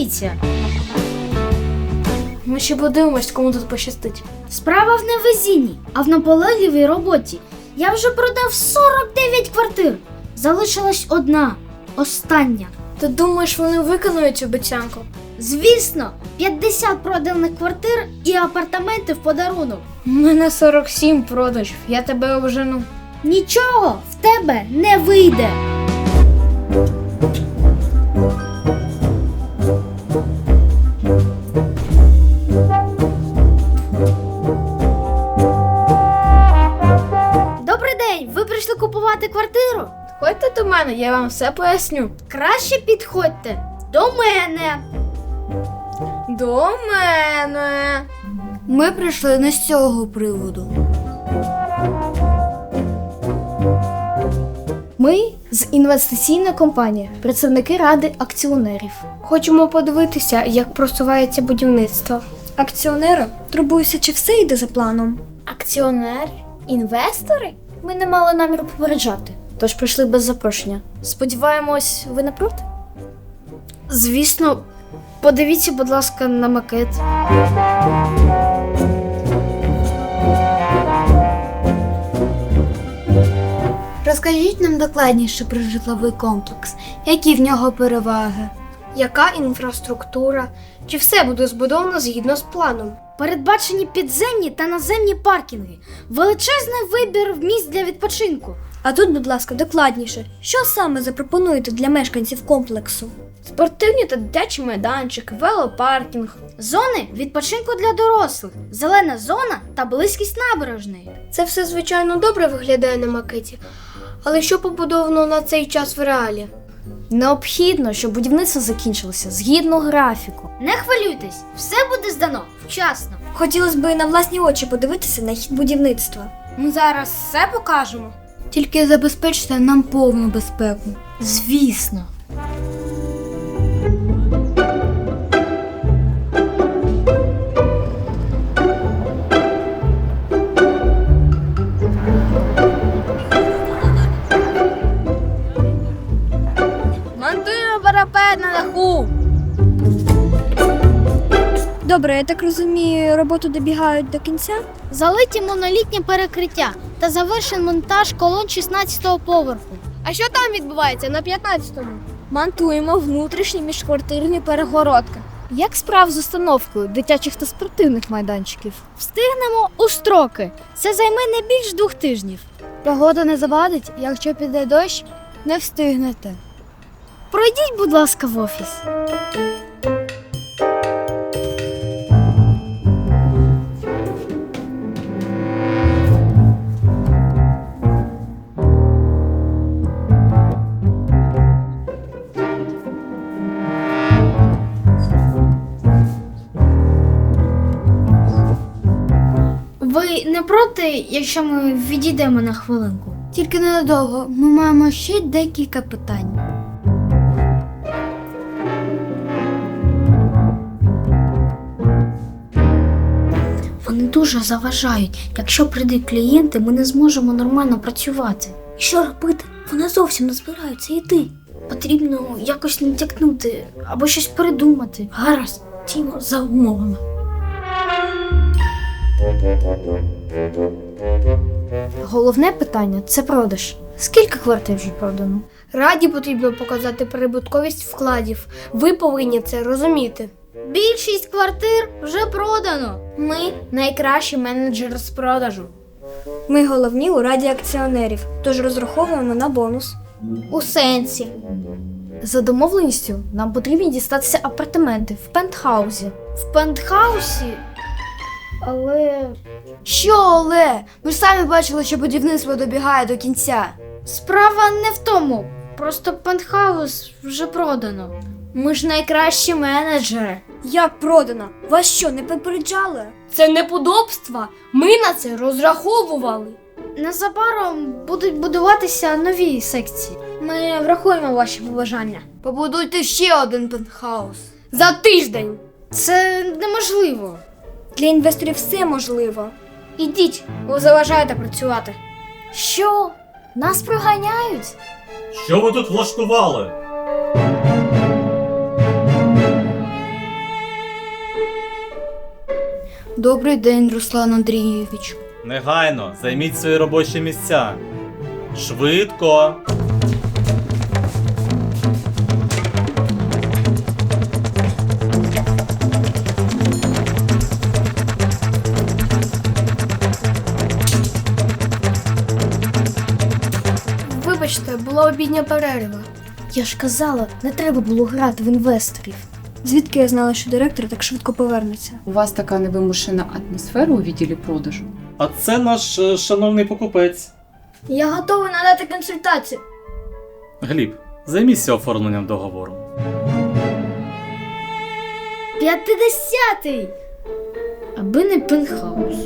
різниця? Ми ще подивимось, кому тут пощастить. Справа в невезінні, а в наполегливій роботі. Я вже продав 49 квартир. Залишилась одна, остання. Ти думаєш, вони виконують обіцянку? Звісно, 50 проданих квартир і апартаменти в подарунок. У мене 47 продажів, я тебе обжену. Нічого в тебе не вийде. Добрий день! Ви прийшли купувати квартиру? Ходьте до мене, я вам все поясню. Краще підходьте до мене. До мене. Ми прийшли не з цього приводу. Ми з інвестиційної компанії, представники ради акціонерів. Хочемо подивитися, як просувається будівництво. Акціонери турбуються, чи все йде за планом. Акціонери? Інвестори? Ми не мали наміру попереджати, тож прийшли без запрошення. Сподіваємось, ви не проти? Звісно, подивіться, будь ласка, на макет. Розкажіть нам докладніше про житловий комплекс, які в нього переваги. Яка інфраструктура? Чи все буде збудовано згідно з планом? Передбачені підземні та наземні паркінги, величезний вибір місць для відпочинку. А тут, будь ласка, докладніше, що саме запропонуєте для мешканців комплексу? Спортивні та дитячі майданчики, велопаркінг. Зони відпочинку для дорослих, зелена зона та близькість набережної. Це все, звичайно, добре виглядає на макеті. Але що побудовано на цей час в реалі? Необхідно, щоб будівництво закінчилося згідно графіку. Не хвилюйтесь, все буде здано вчасно. Хотілося б на власні очі подивитися на хід будівництва. Ми зараз все покажемо. Тільки забезпечте нам повну безпеку. Звісно. Добре, я так розумію, роботи добігають до кінця. Залиті монолітні перекриття та завершен монтаж колон 16-го поверху. А що там відбувається на 15-му? Монтуємо внутрішні міжквартирні перегородки. Як справ з установкою дитячих та спортивних майданчиків? Встигнемо у строки. Це займе не більш двох тижнів. Погода не завадить, якщо піде дощ, не встигнете. Пройдіть, будь ласка, в офіс. Ви не проти, якщо ми відійдемо на хвилинку? Тільки ненадовго. Ми маємо ще декілька питань. Вони дуже заважають. Якщо прийдуть клієнти, ми не зможемо нормально працювати. І що робити? Вони зовсім не збираються йти. Потрібно якось натякнути або щось придумати. Гаразд, тімо за умовами. Головне питання це продаж. Скільки квартир вже продано? Раді потрібно показати прибутковість вкладів. Ви повинні це розуміти. Більшість квартир вже продано. Ми найкращі менеджери з продажу. Ми головні у раді акціонерів, тож розраховуємо на бонус. У сенсі. За домовленістю нам потрібні дістатися апартаменти в пентхаузі. В пентхаусі. Але Що, але? Ми ж самі бачили, що будівництво добігає до кінця. Справа не в тому. Просто пентхаус вже продано. ми ж найкращі менеджери. Як продано? Вас що, не попереджали? Це неподобства. Ми на це розраховували. Незабаром будуть будуватися нові секції. Ми врахуємо ваші побажання. Побудуйте ще один пентхаус. За тиждень. Це неможливо. Для інвесторів все можливо. Ідіть, ви заважаєте працювати. Що? Нас проганяють? Що ви тут влаштували? Добрий день, Руслан Андрійович. Негайно займіть свої робочі місця. Швидко. Обідня перерва. Я ж казала, не треба було грати в інвесторів. Звідки я знала, що директор так швидко повернеться? У вас така невимушена атмосфера у відділі продажу. А це наш е, шановний покупець. Я готовий надати консультацію. Гліб, займіться оформленням договору. П'ятидесятий! Аби не пентхаус.